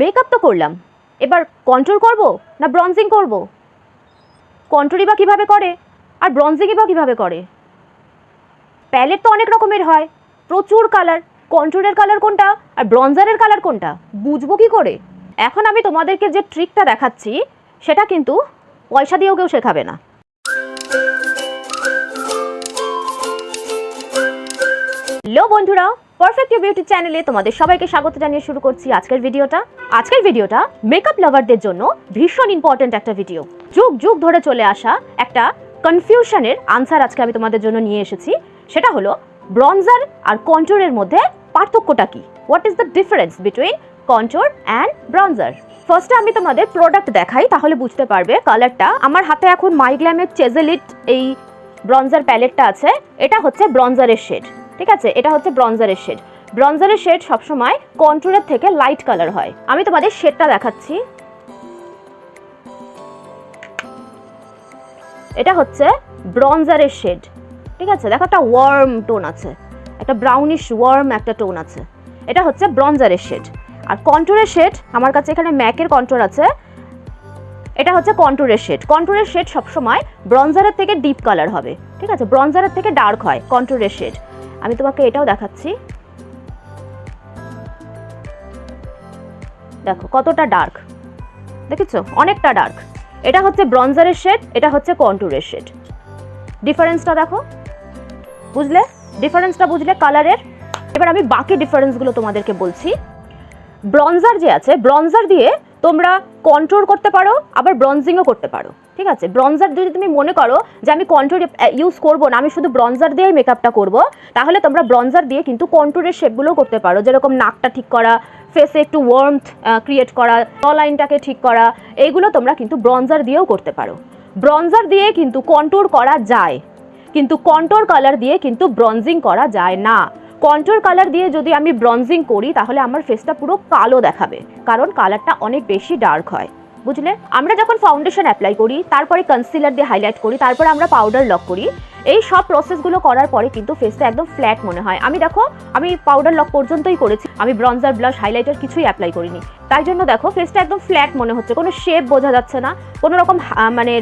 Makeup তো করলাম। এবার কন্ট্রোল করব না ব্রঞ্জিং করব? কন্ট্রোলই বা কীভাবে করে? আর ব্রঞ্জিংই বা কীভাবে করে? প্যালেট তো অনেক রকমের হয়। প্রচুর কালার কন্ট্রোলের কালার কোনটা? আর ব্রঞ্জারের কালার কোনটা? বুঝব কি করে? এখন আমি তোমাদেরকে যে ট্রিকটা দেখাচ্ছি, সেটা কিন্তু পয়সা দিয়েও কেউ শেখাবে না। হ্যালো বন্ধুরা পারফেক্ট বিউটি চ্যানেলে তোমাদের সবাইকে স্বাগত জানিয়ে শুরু করছি আজকের ভিডিওটা। আজকের ভিডিওটা মেকআপ লাভারদের জন্য ভীষণ ইম্পর্ট্যান্ট একটা ভিডিও যুগ যুগ ধরে চলে আসা একটা কনফিউশনের আনসার আজকে আমি তোমাদের জন্য নিয়ে এসেছি। সেটা হলো ব্রঞ্জার আর কন্ট্রোরের মধ্যে পার্থক্যটা কি? What is the difference between contour and bronzer ফার্স্টে আমি তোমাদের প্রোডাক্ট দেখাই, তাহলে বুঝতে পারবে কালারটা আমার হাতে এখন মাইগ্ল্যামের চেজেলিট এই ব্রঞ্জার প্যালেটটা আছে। এটা হচ্ছে ব্রঞ্জারের শেড ঠিক আছে? এটা হচ্ছে ব্রঞ্জারের শেড ব্রঞ্জারের শেড সবসময় কন্ট্রোলের থেকে লাইট কালার হয়। আমি তোমাদের শেডটা দেখাচ্ছি। এটা হচ্ছে ব্রঞ্জারের শেড ঠিক আছে? দেখো একটা ওয়ার্ম টোন আছে। একটা ব্রাউনিশ ওয়ার্ম একটা টোন আছে। এটা হচ্ছে ব্রঞ্জারের শেড আর কন্ট্রোরের শেড আমার কাছে এখানে ম্যাকের কন্ট্রোল আছে। এটা হচ্ছে কন্ট্রোরের শেড কন্ট্রোরের শেড সবসময় ব্রঞ্জারের থেকে ডিপ কালার হবে। ঠিক আছে? ব্রঞ্জারের থেকে ডার্ক হয় কন্ট্রোরের শেড আমি তোমাকে এটাও দেখাচ্ছি। দেখো, কতটা ডার্ক দেখেছ? অনেকটা ডার্ক এটা হচ্ছে ব্রঞ্জারের শেড এটা হচ্ছে কন্ট্রোরের শেড ডিফারেন্সটা দেখো। বুঝলে? ডিফারেন্সটা বুঝলে কালারের এবার আমি বাকি ডিফারেন্সগুলো তোমাদেরকে বলছি। ব্রঞ্জার যে আছে ব্রঞ্জার দিয়ে তোমরা কন্ট্রোল করতে পারো, আবার ব্রঞ্জিংও করতে পারো। ঠিক আছে? ব্রঞ্জার যদি তুমি মনে করো যে আমি কন্ট্রোর ইউজ করব না, আমি শুধু ব্রঞ্জার দিয়েই মেকআপটা করব, তাহলে তোমরা ব্রঞ্জার দিয়ে কিন্তু কন্ট্রোলের শেপগুলোও করতে পারো। যেরকম নাকটা ঠিক করা ফেসে একটু ওয়ার্মথ ক্রিয়েট করা ট লাইনটাকে ঠিক করা, এইগুলো তোমরা কিন্তু ব্রঞ্জার দিয়েও করতে পারো। ব্রঞ্জার দিয়ে কিন্তু কন্ট্রোল করা যায়, কিন্তু কন্ট্রোর কালার দিয়ে কিন্তু ব্রঞ্জিং করা যায় না। কন্ট্রোর কালার দিয়ে যদি আমি ব্রঞ্জিং করি, তাহলে আমার ফেসটা পুরো কালো দেখাবে, কারণ কালারটা অনেক বেশি ডার্ক হয়। বুঝলে? আমরা যখন ফাউন্ডেশন অ্যাপ্লাই করি, তারপরে কনসিলার দিয়ে হাইলাইট করি, তারপরে আমরা পাউডার লক করি, এই সব প্রসেসগুলো করার পরে কিন্তু ফেসটা একদম ফ্ল্যাট মনে হয়। আমি দেখো, আমি পাউডার লক পর্যন্তই করেছি, আমি ব্রঞ্জার ব্লাশ হাইলাইটার কিছুই অ্যাপ্লাই করিনি। তাই জন্য দেখো ফেসটা একদম ফ্ল্যাট মনে হচ্ছে, কোনো শেপ বোঝা যাচ্ছে না, কোনো রকম মানে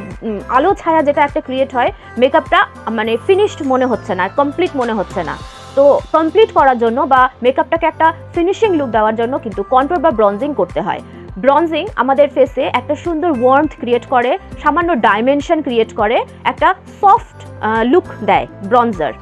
আলো ছায়া যেটা একটা ক্রিয়েট হয় মেকআপটা মানে ফিনিশড মনে হচ্ছে না কমপ্লিট মনে হচ্ছে না। তো কমপ্লিট করার জন্য বা মেকআপটাকে একটা ফিনিশিং লুক দেওয়ার জন্য কিন্তু কন্ট্রোল বা ব্রঞ্জিং করতে হয়। ব্রঞ্জিং আমাদের ফেসে একটা সুন্দর ওয়ার্মথ ক্রিয়েট করে, সামান্য ডাইমেনশন ক্রিয়েট করে, একটা সফট লুক দেয় ব্রঞ্জার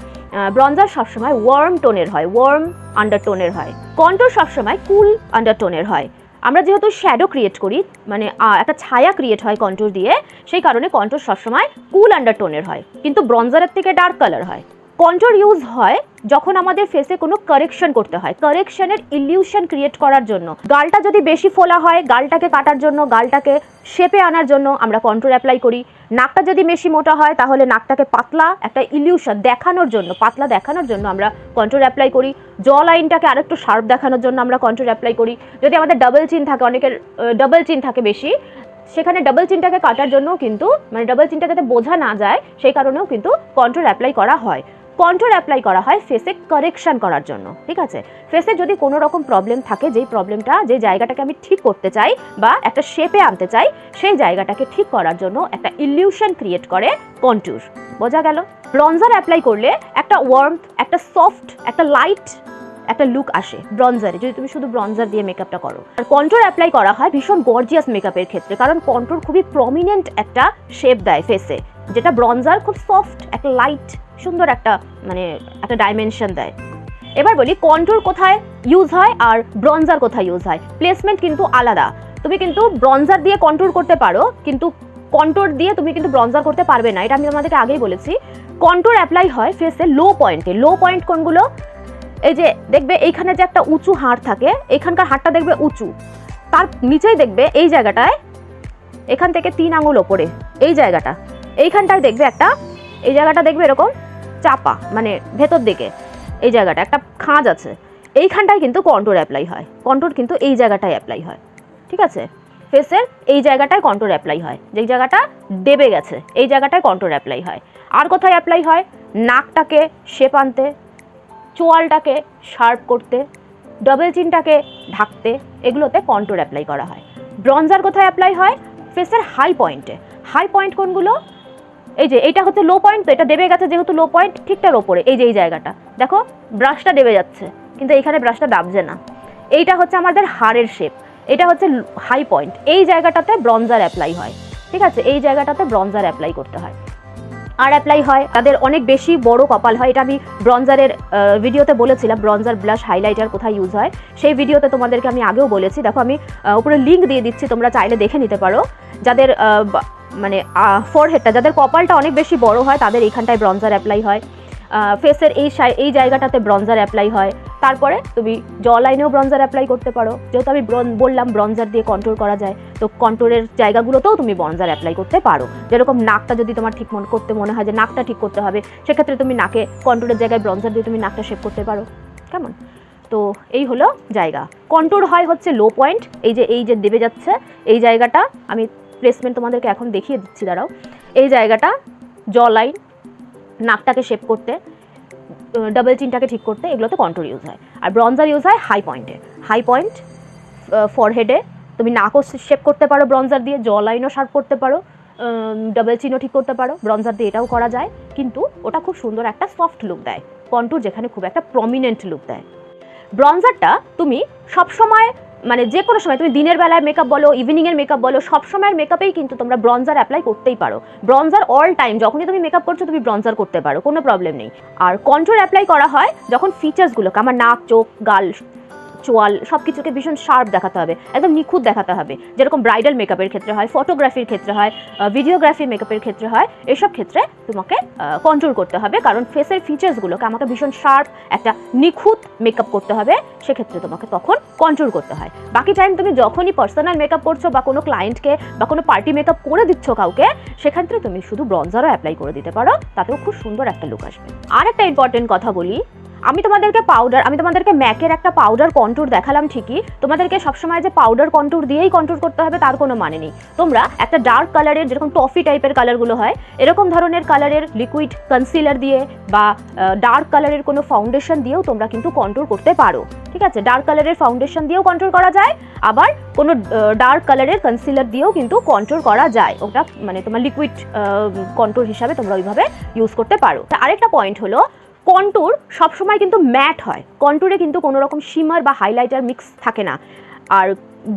ব্রঞ্জার সবসময় ওয়ার্ম টোনের হয় ওয়ার্ম আন্ডারটোনের হয়। কন্ট্রোল সবসময় কুল আন্ডারটোনের হয়। আমরা যেহেতু শ্যাডো ক্রিয়েট করি মানে একটা ছায়া ক্রিয়েট হয় কন্ট্রোল দিয়ে, সেই কারণে কন্ট্রোল সবসময় কুল আন্ডারটোনের হয়। কিন্তু ব্রঞ্জারের থেকে ডার্ক কালার হয়। কন্ট্রোল ইউজ হয় যখন আমাদের ফেসে কোনো কারেকশন করতে হয়। কারেকশনের ইলিউশন ক্রিয়েট করার জন্য। গালটা যদি বেশি ফোলা হয়, গালটাকে কাটার জন্য, গালটাকে শেপে আনার জন্য আমরা কন্ট্রোল অ্যাপ্লাই করি। নাকটা যদি বেশি মোটা হয়, তাহলে নাকটাকে পাতলা একটা ইলিউশন দেখানোর জন্য, পাতলা দেখানোর জন্য আমরা কন্ট্রোল অ্যাপ্লাই করি। জ লাইনটাকে আরেকটু শার্প দেখানোর জন্য আমরা কন্ট্রোল অ্যাপ্লাই করি। যদি আমাদের ডাবল চিন থাকে, অনেকের ডাবল চিন থাকে বেশি, সেখানে ডাবল চিনটাকে কাটার জন্য কিন্তু মানে ডাবল চিনটা যাতে বোঝা না যায়, সেই কারণেও কিন্তু কন্ট্রোল অ্যাপ্লাই করা হয়। কন্ট্রোল অ্যাপ্লাই করা হয় ফেসে কারেকশন করার জন্য, ঠিক আছে? ফেসে যদি কোনো রকম প্রবলেম থাকে, যেই প্রবলেমটা যে জায়গাটাকে আমি ঠিক করতে চাই বা একটা শেপে আনতে চাই, সেই জায়গাটাকে ঠিক করার জন্য একটা ইলিউশন ক্রিয়েট করে কন্ট্যুর বোঝা গেল? ব্রঞ্জার অ্যাপ্লাই করলে একটা ওয়ার্মথ একটা সফট একটা লাইট একটা লুক আসে ব্রঞ্জারে যদি তুমি শুধু ব্রঞ্জার দিয়ে মেকআপটা করো। আর কন্ট্রোল অ্যাপ্লাই করা হয় ভীষণ গর্জিয়াস মেকআপের ক্ষেত্রে, কারণ কন্ট্রোল খুবই প্রমিনেন্ট একটা শেপ দেয় ফেসে যেটা ব্রঞ্জার খুব সফট একটা লাইট সুন্দর একটা মানে একটা ডাইমেনশন দেয়। এবার বলি কন্ট্রোল কোথায় ইউজ হয় আর ব্রঞ্জার কোথায় ইউজ হয়। প্লেসমেন্ট কিন্তু আলাদা। তুমি কিন্তু ব্রঞ্জার দিয়ে কন্ট্রোল করতে পারো, কিন্তু কন্ট্রোল দিয়ে তুমি কিন্তু ব্রঞ্জার করতে পারবে না। এটা আমি তোমাদেরকে আগেই বলেছি। কন্ট্রোল অ্যাপ্লাই হয় ফেসে লো পয়েন্টে লো পয়েন্ট কোনগুলো? এই যে দেখবে এইখানে যে একটা উঁচু হাড় থাকে, এখানকার হাড়টা দেখবে উঁচু। তার নিচেই দেখবে এই জায়গাটায়, এখান থেকে তিন আঙুল ওপরে, এই জায়গাটা। এইখানটায় দেখবে একটা এই জায়গাটা দেখবে এরকম চাপা মানে ভেতর দিকে এই জায়গাটা, একটা খাঁজ আছে। এইখানটায় কিন্তু কন্ট্রোল অ্যাপ্লাই হয়। কন্ট্রোল কিন্তু এই জায়গাটায় অ্যাপ্লাই হয়। ঠিক আছে? ফেসের এই জায়গাটায় কন্ট্রোল অ্যাপ্লাই হয়। যেই জায়গাটা দেবে গেছে, এই জায়গাটায় কন্ট্রোল অ্যাপ্লাই হয়। আর কোথায় অ্যাপ্লাই হয়? নাকটাকে শেপ আনতে, চোয়ালটাকে শার্প করতে ডবল চিনটাকে ঢাকতে, এগুলোতে কন্ট্রোর অ্যাপ্লাই করা হয়। ব্রঞ্জার কোথায় অ্যাপ্লাই হয়? ফেসের হাই পয়েন্টে হাই পয়েন্ট কোনগুলো? এই যে এইটা হচ্ছে লো পয়েন্ট তো এটা দেবে গেছে যেহেতু লো পয়েন্ট ঠিকটার ওপরে, এই যে, এই জায়গাটা। দেখো ব্রাশটা দেবে যাচ্ছে, কিন্তু এইখানে ব্রাশটা দাবছে না। এইটা হচ্ছে আমাদের হাড়ের শেপ এটা হচ্ছে হাই পয়েন্ট এই জায়গাটাতে ব্রঞ্জার অ্যাপ্লাই হয়, ঠিক আছে? এই জায়গাটাতে ব্রঞ্জার অ্যাপ্লাই করতে হয়। আর অ্যাপ্লাই হয়, তাদের অনেক বেশি বড় কপাল হয়, এটা আমি ব্রঞ্জারের ভিডিওতে বলেছিলাম ব্রঞ্জার ব্লাশ হাইলাইটার কোথায় ইউজ হয়, সেই ভিডিওতে তোমাদেরকে আমি আগেও বলেছি। দেখো, আমি উপরে লিঙ্ক দিয়ে দিচ্ছি, তোমরা চাইলে দেখে নিতে পারো। যাদের মানে ফোরহেডটা যাদের কপালটা অনেক বেশি বড় হয়, তাদের এইখানটায় ব্রঞ্জার অ্যাপ্লাই হয়। ফেসের এই এই জায়গাটাতে ব্রঞ্জার অ্যাপ্লাই হয়। তারপরে তুমি জ লাইনেও ব্রঞ্জার অ্যাপ্লাই করতে পারো। যেহেতু আমি বললাম ব্রঞ্জার দিয়ে কন্ট্রোল করা যায়, তো কন্ট্রোলের জায়গাগুলোতেও তুমি ব্রঞ্জার অ্যাপ্লাই করতে পারো। যেরকম নাকটা যদি তোমার ঠিক মনে, করতে মনে হয় যে নাকটা ঠিক করতে হবে, সেক্ষেত্রে তুমি নাকে কন্ট্রোলের জায়গায় ব্রঞ্জার দিয়ে তুমি নাকটা শেপ করতে পারো। কেমন? তো এই হলো জায়গা। কন্ট্রোল হয় হচ্ছে লো পয়েন্ট এই যে এই যে দেবে যাচ্ছে, এই জায়গাটা আমি প্লেসমেন্ট তোমাদেরকে এখন দেখিয়ে দিচ্ছি, দাঁড়াও। এই জায়গাটা জ লাইন নাকটাকে শেপ করতে ডাবল চিনটাকে ঠিক করতে এগুলোতে কন্ট্রোল ইউজ হয়। আর ব্রঞ্জার ইউজ হয় হাই পয়েন্টে হাই পয়েন্ট ফরহেডে তুমি নাকও শেপ করতে পারো ব্রঞ্জার দিয়ে জ লাইনও শার্প করতে পারো ডাবল চিনও ঠিক করতে পারো। ব্রঞ্জার দিয়ে এটাও করা যায়, কিন্তু ওটা খুব সুন্দর একটা সফট লুক দেয়। কন্ট্রোল যেখানে খুব একটা প্রমিনেন্ট লুক দেয়। ব্রঞ্জারটা তুমি সবসময় মানে যে কোনো সময়, তুমি দিনের বেলায় মেকআপ বলো ইভিনিংয়ের মেকআপ বলো, সব সময়ের মেকআপেই কিন্তু তোমরা ব্রঞ্জার অ্যাপ্লাই করতেই পারো। ব্রঞ্জার অল টাইম যখনই তুমি মেকআপ করছ, তুমি ব্রঞ্জার করতে পারো, কোনো প্রবলেম নেই। আর কন্ট্রোল অ্যাপ্লাই করা হয় যখন ফিচার্সগুলোকে আমার নাক, চোখ, গাল চোয়াল সব কিছুকে ভীষণ শার্প দেখাতে হবে, একদম নিখুঁত দেখাতে হবে। যেরকম ব্রাইডাল মেকআপের ক্ষেত্রে হয় ফটোগ্রাফির ক্ষেত্রে হয় ভিডিওগ্রাফি মেকআপের ক্ষেত্রে হয়, এসব ক্ষেত্রে তোমাকে কন্ট্রোল করতে হবে। কারণ ফেসের ফিচার্সগুলোকে আমাকে ভীষণ শার্প একটা নিখুঁত মেকআপ করতে হবে, সেক্ষেত্রে তোমাকে তখন কন্ট্রোল করতে হয়। বাকি টাইম তুমি যখনই পার্সোনাল মেকআপ করছ বা কোনো ক্লায়েন্টকে বা কোনো পার্টি মেকআপ করে দিচ্ছ কাউকে, সেক্ষেত্রে তুমি শুধু ব্রঞ্জারও অ্যাপ্লাই করে দিতে পারো, তাতেও খুব সুন্দর একটা লুক আসবে। আর একটা ইম্পর্টেন্ট কথা বলি আমি তোমাদেরকে পাউডার আমি তোমাদেরকে ম্যাকের একটা পাউডার কন্ট্যুর দেখালাম ঠিকই। তোমাদেরকে সবসময় যে পাউডার কন্ট্যুর দিয়েই কন্ট্যুর করতে হবে তার কোনো মানে নেই। তোমরা একটা ডার্ক কালারের যেরকম টফি টাইপের কালারগুলো হয়, এরকম ধরনের কালারের লিকুইড কনসিলার দিয়ে বা ডার্ক কালারের কোনো ফাউন্ডেশন দিয়েও তোমরা কিন্তু কন্ট্রোল করতে পারো। ঠিক আছে? ডার্ক কালারের ফাউন্ডেশন দিয়েও কন্ট্রোল করা যায়, আবার কোনো ডার্ক কালারের কনসিলার দিয়েও কিন্তু কন্ট্রোল করা যায়। ওটা মানে তোমার লিকুইড কন্ট্রোল হিসাবে তোমরা ওইভাবে ইউজ করতে পারো। আরেকটা পয়েন্ট হলো কন্ট্যুর সবসময় কিন্তু ম্যাট হয়। কন্টুরে কিন্তু কোনো রকম শিমার বা হাইলাইটার মিক্স থাকে না। আর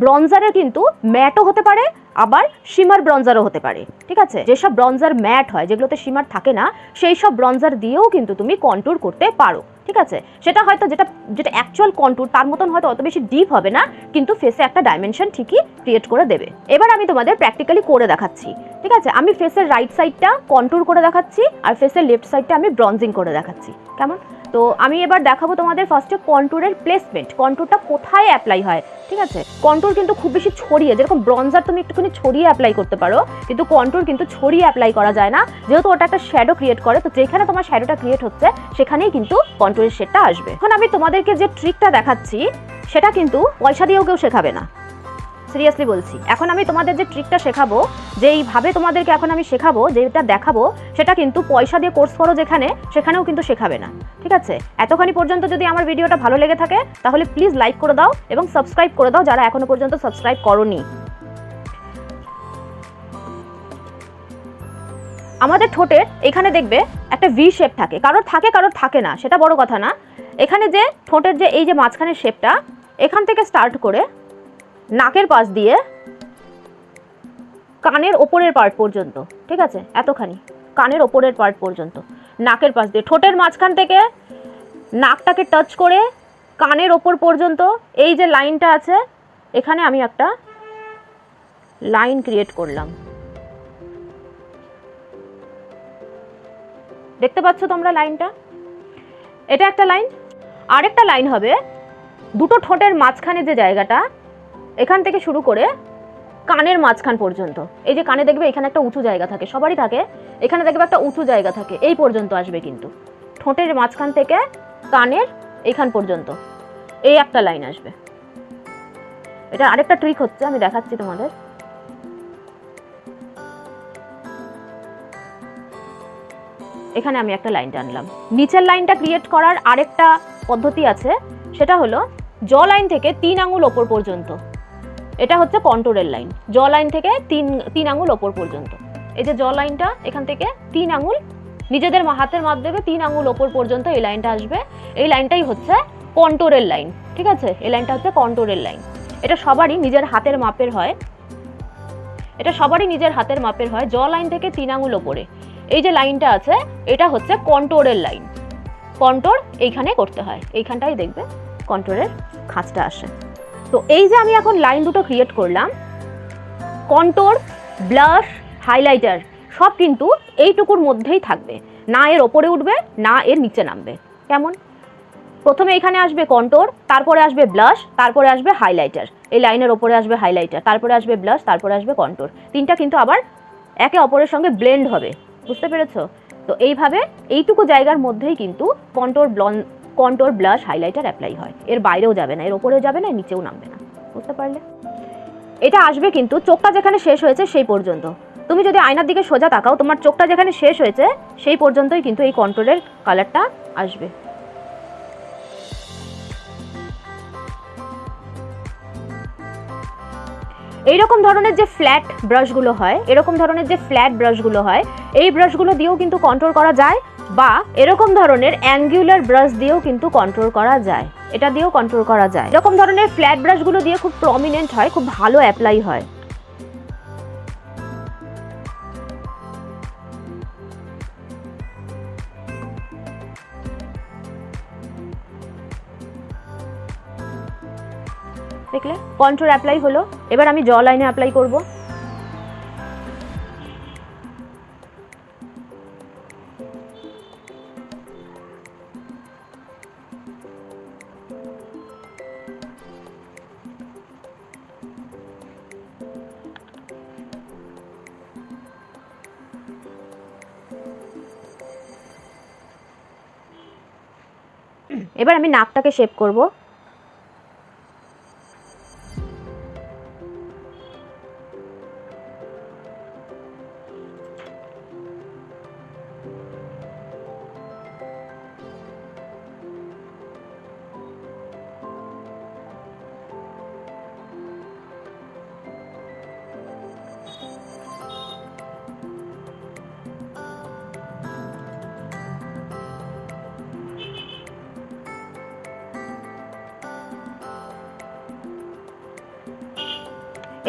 ব্রঞ্জারের কিন্তু ম্যাটও হতে পারে, আবার শিমার ব্রঞ্জারও হতে পারে, ঠিক আছে? যেসব ব্রঞ্জার ম্যাট হয়, যেগুলোতে শিমার থাকে না সেই সব ব্রঞ্জার দিয়েও কিন্তু তুমি কন্ট্রোল করতে পারো, ঠিক আছে? সেটা হয়তো যেটা যেটা অ্যাকচুয়াল কন্ট্রোল তার মতন হয়তো অত বেশি ডিপ হবে না, কিন্তু ফেসে একটা ডাইমেনশন ঠিকই ক্রিয়েট করে দেবে। এবার আমি তোমাদের প্র্যাকটিক্যালি করে দেখাচ্ছি, ঠিক আছে? আমি ফেসের রাইট সাইডটা কন্ট্রোল করে দেখাচ্ছি, আর ফেসের লেফট সাইডটা আমি ব্রঞ্জিং করে দেখাচ্ছি, কেমন? তো আমি এবার দেখাবো তোমাদের ফার্স্টে কন্ট্রোলের প্লেসমেন্ট কন্ট্রোলটা কোথায় অ্যাপ্লাই হয়, ঠিক আছে? কন্ট্রোল কিন্তু খুব বেশি ছড়িয়ে, যেরকম ব্রঞ্জার তুমি একটুখানি ছড়িয়ে অ্যাপ্লাই করতে পারো, কিন্তু কন্ট্রোল কিন্তু ছড়িয়ে অ্যাপ্লাই করা যায় না। যেহেতু ওটা একটা শ্যাডো ক্রিয়েট করে, তো যেখানে তোমার শ্যাডোটা ক্রিয়েট হচ্ছে, সেখানেই কিন্তু কন্ট্রোলের শেডটা আসবে। এখন আমি তোমাদেরকে যে ট্রিকটা দেখাচ্ছি, সেটা কিন্তু পয়সা দিয়েও কেউ শেখাবে না। সিরিয়াসলি বলছি, এখন আমি তোমাদের যে ট্রিকটা শেখাবো যেইভাবে তোমাদেরকে এখন আমি শেখাবো, যেটা দেখাবো, সেটা কিন্তু পয়সা দিয়ে কোর্স করো যেখানে, সেখানেও কিন্তু শেখাবে না। ঠিক আছে? এতখানি পর্যন্ত যদি আমার ভিডিওটা ভালো লেগে থাকে, তাহলে প্লিজ লাইক করে দাও এবং সাবস্ক্রাইব করে দাও যারা এখনও পর্যন্ত সাবস্ক্রাইব করনি। আমাদের ঠোঁটের এখানে দেখবে একটা ভি শেপ থাকে। কারোর থাকে কারোর থাকে না, সেটা বড় কথা না। এখানে যে ঠোঁটের যে, এই যে মাঝখানের শেপটা এখান থেকে স্টার্ট করে নাকের পাশ দিয়ে, কানের ওপরের পার্ট পর্যন্ত, ঠিক আছে? এতখানি, কানের ওপরের পার্ট পর্যন্ত। নাকের পাশ দিয়ে, ঠোঁটের মাঝখান থেকে নাকটাকে টাচ করে কানের ওপর পর্যন্ত, এই যে লাইনটা আছে, এখানে আমি একটা লাইন ক্রিয়েট করলাম। দেখতে পাচ্ছ তোমরা লাইনটা? এটা একটা লাইন। আরেকটা লাইন হবে, দুটো ঠোঁটের মাঝখানে যে জায়গাটা এখান থেকে শুরু করে কানের মাঝখান পর্যন্ত। এই যে কানে দেখবে এখানে একটা উঁচু জায়গা থাকে, সবারই থাকে। এখানে দেখবে একটা উঁচু জায়গা থাকে, এই পর্যন্ত আসবে কিন্তু। ঠোঁটের মাঝখান থেকে কানের এখান পর্যন্ত। এই একটা লাইন আসবে। এটা আরেকটা ট্রিক হচ্ছে, আমি দেখাচ্ছি তোমাদের। এখানে আমি একটা লাইন টানলাম। নিচের লাইনটা ক্রিয়েট করার আরেকটা পদ্ধতি আছে, সেটা হলো জ লাইন থেকে তিন আঙুল ওপর পর্যন্ত। এটা হচ্ছে কন্ট্রোরের লাইন। জ লাইন থেকে তিন তিন আঙুল ওপর পর্যন্ত। এই যে জ লাইনটা এখান থেকে তিন আঙুল, নিজেদের হাতের মাধ্যমে তিন আঙুল ওপর পর্যন্ত এই লাইনটা আসবে। এই লাইনটাই হচ্ছে কন্ট্রোরের লাইন, ঠিক আছে? এই লাইনটা হচ্ছে কন্ট্রোরের লাইন। এটা সবারই নিজের হাতের মাপের হয়। এটা সবারই নিজের হাতের মাপের হয় জ লাইন থেকে তিন আঙুল ওপরে। এই যে লাইনটা আছে, এটা হচ্ছে কন্ট্রোরের লাইন। কন্ট্রোর এইখানে করতে হয়। এইখানটাই দেখবে কন্ট্রোরের খাঁজটা আসে। তো এই যে আমি এখন লাইন দুটো ক্রিয়েট করলাম কন্ট্রোর ব্লাশ হাইলাইটার সব কিন্তু এইটুকুর মধ্যেই থাকবে। না এর ওপরে উঠবে, না এর নিচে নামবে। কেমন? প্রথমে এখানে আসবে কন্ট্রোর তারপরে আসবে ব্লাশ তারপরে আসবে হাইলাইটার এই লাইনের ওপরে আসবে হাইলাইটার তারপরে আসবে ব্লাশ তারপরে আসবে কন্ট্রোর তিনটা কিন্তু আবার একে অপরের সঙ্গে ব্লেন্ড হবে। বুঝতে পেরেছ? তো এইভাবে এইটুকু জায়গার মধ্যেই কিন্তু কন্টোর ব্লন কন্ট্রোর ব্লাশ, হাইলাইটার অ্যাপ্লাই হয়। এর বাইরেও যাবে না, এর ওপরেও যাবে না নিচেও নামবে না। বুঝতে পারলে? এটা আসবে কিন্তু, চোখটা যেখানে শেষ হয়েছে সেই পর্যন্ত। তুমি যদি আয়নার দিকে সোজা তাকাও, তোমার চোখটা যেখানে শেষ হয়েছে সেই পর্যন্তই কিন্তু এই কন্ট্রোলের কালারটা আসবে। এইরকম ধরনের যে ফ্ল্যাট ব্রাশগুলো হয়, এরকম ধরনের যে ফ্ল্যাট ব্রাশগুলো হয়, এই ব্রাশগুলো দিয়েও কিন্তু কন্ট্রোল করা যায় বা এরকম ধরনের অ্যাঙ্গুলার ব্রাশ দিয়েও কিন্তু কন্ট্রোল করা যায়। এটা দিয়েও কন্ট্রোল করা যায়। এরকম ধরনের ফ্ল্যাট ব্রাশগুলো দিয়ে খুব প্রমিনেন্ট হয়, খুব ভালো অ্যাপ্লাই হয়। দেখলে? কন্ট্রোল অ্যাপ্লাই হলো। এবার আমি জ লাইনে অ্যাপ্লাই করব। এবার আমি নাকটাকে শেপ করব।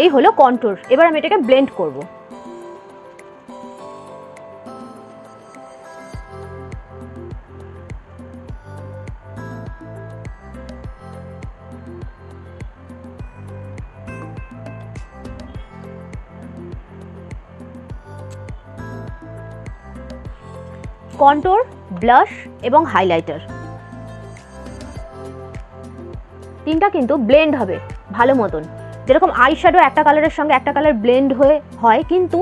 এই হলো কন্ট্রোর এবার আমি এটাকে ব্লেন্ড করব। কন্ট্রোর ব্লাশ এবং হাইলাইটার তিনটা কিন্তু ব্লেন্ড হবে, ভালো মতন। যেরকম আই শ্যাডো একটা কালারের সঙ্গে একটা কালার ব্লেন্ড হয়ে হয়, কিন্তু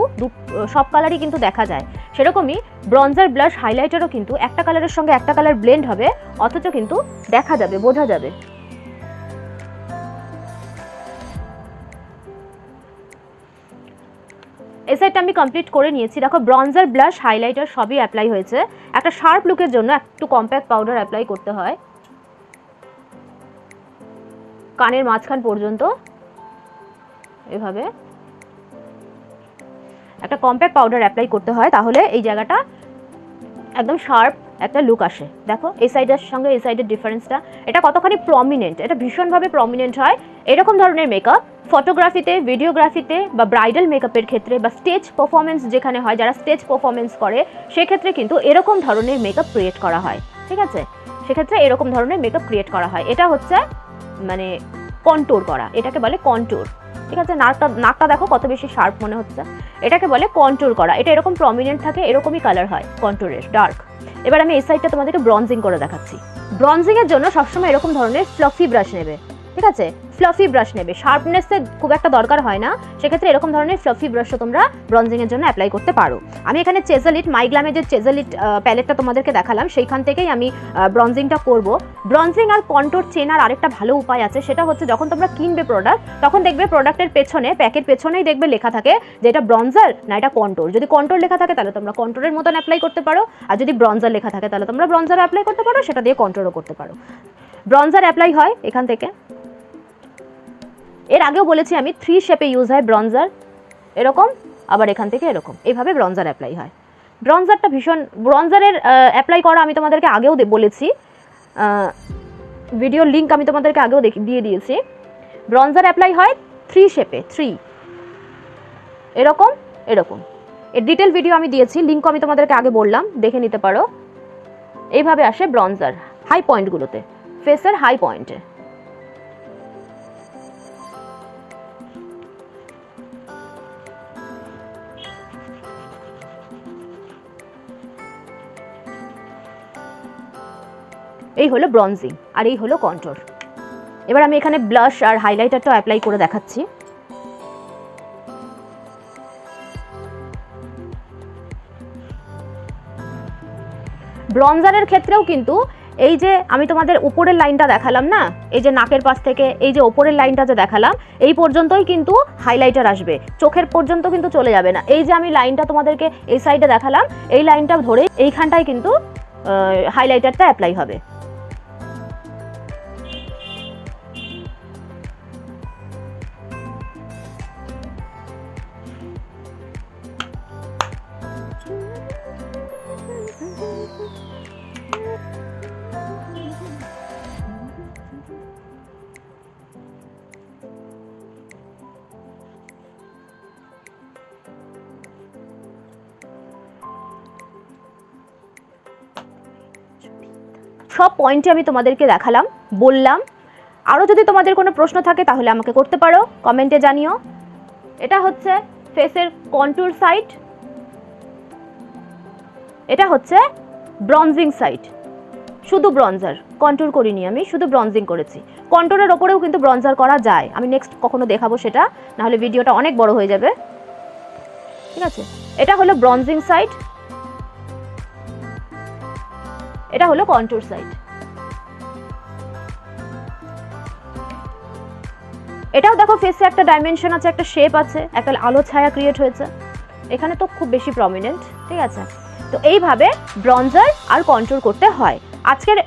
সব কালারই কিন্তু দেখা যায়। সেরকমই ব্রঞ্জার ব্লাশ হাইলাইটারও কিন্তু একটা কালারের সঙ্গে একটা কালার ব্লেন্ড হবে, অথচ কিন্তু দেখা যাবে, বোঝা যাবে। এই সাইডটা আমি কমপ্লিট করে নিয়েছি। দেখো ব্রঞ্জার ব্লাশ হাইলাইটার সবই অ্যাপ্লাই হয়েছে। একটা শার্প লুকের জন্য একটু কম্প্যাক্ট পাউডার অ্যাপ্লাই করতে হয়। কানের মাঝখান পর্যন্ত। এভাবে। একটা কম্প্যাক্ট পাউডার অ্যাপ্লাই করতে হয়, তাহলে এই জায়গাটা একদম শার্প একটা লুক আসে। দেখো, এই সাইডের সঙ্গে এই সাইডের ডিফারেন্সটা এটা কতখানি প্রমিনেন্ট এটা ভীষণভাবে প্রমিনেন্ট হয়। এরকম ধরনের মেকআপ ফটোগ্রাফিতে ভিডিওগ্রাফিতে বা ব্রাইডাল মেকআপের ক্ষেত্রে বা স্টেজ পারফরমেন্স যেখানে হয়, যারা স্টেজ পারফরমেন্স করে, সেক্ষেত্রে কিন্তু এরকম ধরনের মেকআপ ক্রিয়েট করা হয়। ঠিক আছে? সেক্ষেত্রে এরকম ধরনের মেকআপ ক্রিয়েট করা হয়। এটা হচ্ছে মানে কন্ট্রোর করা, এটাকে বলে কন্টোর। ঠিক আছে? নাকটা নাকটা দেখো কত বেশি শার্প মনে হচ্ছে। এটাকে বলে কন্টোর করা। এটা এরকম প্রমিনেন্ট থাকে, এরকমই কালার হয়, কন্টোরের ডার্ক এবার আমি এই সাইডটা তোমাদেরকে ব্রঞ্জিং করে দেখাচ্ছি। ব্রঞ্জিং এর জন্য সবসময় এরকম ধরনের ফ্লফি ব্রাশ নেবে। ঠিক আছে? ফ্লফি ব্রাশ নেবে। শার্পনেসের খুব একটা দরকার হয় না। সেক্ষেত্রে এরকম ধরনের ফ্লফি ব্রাশও তোমরা ব্রঞ্জিং এর জন্য অ্যাপ্লাই করতে পারো। আমি এখানে চেজালিট মাইগ্লামের যে চেজালিট প্যালেটটা তোমাদেরকে দেখালাম। সেইখান থেকেই আমি ব্রঞ্জিংটা করব। ব্রঞ্জিং আর কন্ট্রোর চেনার আরেকটা ভালো উপায় আছে। সেটা হচ্ছে যখন তোমরা কিনবে প্রোডাক্ট তখন দেখবে প্রোডাক্টের পেছনে প্যাকের পেছনেই দেখবে লেখা থাকে যে এটা ব্রঞ্জার না এটা কন্ট্রোর যদি কন্ট্রোর লেখা থাকে, তাহলে তোমরা কন্ট্রোরের মতন অ্যাপ্লাই করতে পারো। আর যদি ব্রঞ্জার লেখা থাকে, তাহলে তোমরা ব্রঞ্জার অ্যাপ্লাই করতে পারো। সেটা দিয়ে কন্ট্রোলও করতে পারো। ব্রঞ্জার অ্যাপ্লাই হয় এখান থেকে। এর আগেও বলেছি আমি থ্রি শেপে ইউজ হয় ব্রঞ্জার এরকম, আবার এখান থেকে এরকম। এইভাবে ব্রঞ্জার অ্যাপ্লাই হয়। ব্রঞ্জারটা ভীষণ ব্রঞ্জারের অ্যাপ্লাই করা আমি তোমাদেরকে আগেও বলেছি। ভিডিওর লিঙ্ক আমি তোমাদেরকে আগেও দিয়ে দিয়েছি। ব্রঞ্জার অ্যাপ্লাই হয় থ্রি শেপে থ্রি এরকম এরকম। এর ডিটেল ভিডিও আমি দিয়েছি লিঙ্ক আমি তোমাদেরকে আগে বললাম, দেখে নিতে পারো। এইভাবে আসে ব্রঞ্জার হাই পয়েন্টগুলোতে ফেসের হাই পয়েন্টে এই হলো ব্রঞ্জিং আর এই হলো কন্ট্রোল এবার আমি এখানে ব্লাশ আর হাইলাইটারটা অ্যাপ্লাই করে দেখাচ্ছি। ব্রঞ্জারের ক্ষেত্রেও কিন্তু এই যে আমি তোমাদের উপরের লাইনটা দেখালাম না, এই যে নাকের পাশ থেকে এই যে উপরের লাইনটা যে দেখালাম, এই পর্যন্তই কিন্তু হাইলাইটার আসবে। চোখের পর্যন্ত কিন্তু চলে যাবে না। এই যে আমি লাইনটা তোমাদেরকে এই সাইডে দেখালাম, এই লাইনটা ধরে এইখানটায় কিন্তু হাইলাইটারটা অ্যাপ্লাই হবে। সব পয়েন্টে আমি তোমাদেরকে দেখালাম, বললাম। আরও যদি তোমাদের কোনো প্রশ্ন থাকে, তাহলে আমাকে করতে পারো কমেন্টে জানিও। এটা হচ্ছে ফেসের কন্টুর সাইট এটা হচ্ছে ব্রঞ্জিং সাইড শুধু ব্রঞ্জার, কন্ট্রোল করিনি আমি, শুধু ব্রঞ্জিং করেছি। কন্ট্রোলের ওপরেও কিন্তু ব্রঞ্জার করা যায়। আমি নেক্সট কখনো দেখাবো সেটা, নাহলে ভিডিওটা অনেক বড় হয়ে যাবে। ঠিক আছে? এটা হলো ব্রঞ্জিং সাইড এটা হলো কন্ট্রোল সাইড এটাও দেখো ফেসে একটা ডাইমেনশন আছে, একটা শেপ আছে, একটা আলো ছায়া ক্রিয়েট হয়েছে। এখানে তো খুব বেশি প্রমিনেন্ট ঠিক আছে? তো এইভাবে ব্রঞ্জার আর কন্ট্রোল করতে হয়। আজকের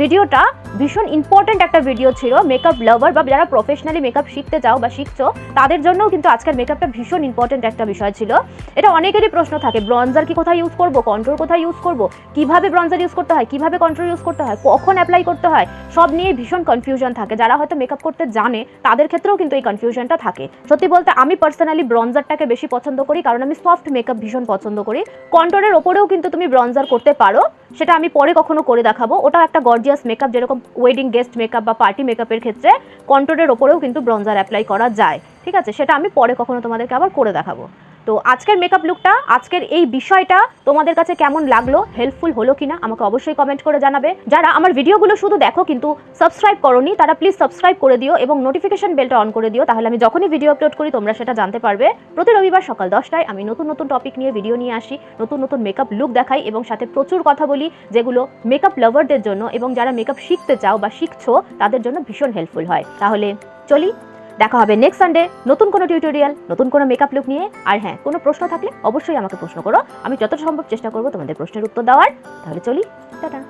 ভিডিওটা ভীষণ ইম্পর্ট্যান্ট একটা ভিডিও ছিল। মেকআপ লাভার বা যারা প্রফেশনালি মেকআপ শিখতে চাও বা শিখছো, তাদের জন্যও কিন্তু আজকের মেকআপটা ভীষণ ইম্পর্ট্যান্ট একটা বিষয় ছিল। এটা অনেকেরই প্রশ্ন থাকে ব্রঞ্জার কি কোথায় ইউজ করব কন্ট্রোল কোথায় ইউজ করব, কীভাবে ব্রঞ্জার ইউজ করতে হয়, কীভাবে কন্ট্রোল ইউজ করতে হয়, কখন অ্যাপ্লাই করতে হয়, সব নিয়ে ভীষণ কনফিউশন থাকে। যারা হয়তো মেকআপ করতে জানে, তাদের ক্ষেত্রেও কিন্তু এই কনফিউশনটা থাকে। সত্যি বলতে আমি পার্সোনালি ব্রঞ্জারটাকে বেশি পছন্দ করি, কারণ আমি সফট মেকআপ ভীষণ পছন্দ করি। কন্ট্রোলের ওপরেও কিন্তু তুমি ব্রঞ্জার করতে পারো, সেটা আমি পরে কখনো করে দেখাবো। ওটা একটা গর্জিয়াস মেকআপ যেরকম ওয়েডিং গেস্ট মেকআপ বা পার্টি মেকআপের ক্ষেত্রে কন্ট্রোলের ওপরেও কিন্তু ব্রঞ্জার অ্যাপ্লাই করা যায়। ঠিক আছে? সেটা আমি পরে কখনো তোমাদেরকে আবার করে দেখাবো। তো আজকের মেকআপ লুকটা আজকের এই বিষয়টা তোমাদের কাছে কেমন লাগল হেল্পফুল হলো কিনা, আমাকে অবশ্যই কমেন্ট করে জানাবে। যারা আমার ভিডিওগুলো শুধু দেখো কিন্তু সাবস্ক্রাইব করোনি, তারা প্লিজ সাবস্ক্রাইব করে দিও এবং নোটিফিকেশন বেলটা অন করে দিও, তাহলে আমি যখনই ভিডিও আপলোড করি তোমরা সেটা জানতে পারবে। প্রতি রবিবার সকাল দশটায় আমি নতুন নতুন টপিক নিয়ে ভিডিও নিয়ে আসি, নতুন নতুন মেকআপ লুক দেখাই এবং সাথে প্রচুর কথা বলি, যেগুলো মেকআপ লাভারদের জন্য এবং যারা মেকআপ শিখতে চাও বা শিখছো, তাদের জন্য ভীষণ হেল্পফুল হয়। তাহলে চলি দেখা হবে নেক্সট সানডে নতুন কোনো টিউটোরিয়াল নতুন কোনো মেকআপ লুক নিয়ে। আর হ্যাঁ কোনো প্রশ্ন থাকলে অবশ্যই আমাকে প্রশ্ন করো। আমি যতটা সম্ভব চেষ্টা করব তোমাদের প্রশ্নের উত্তর দেওয়ার। তাহলে চলি, টাটা।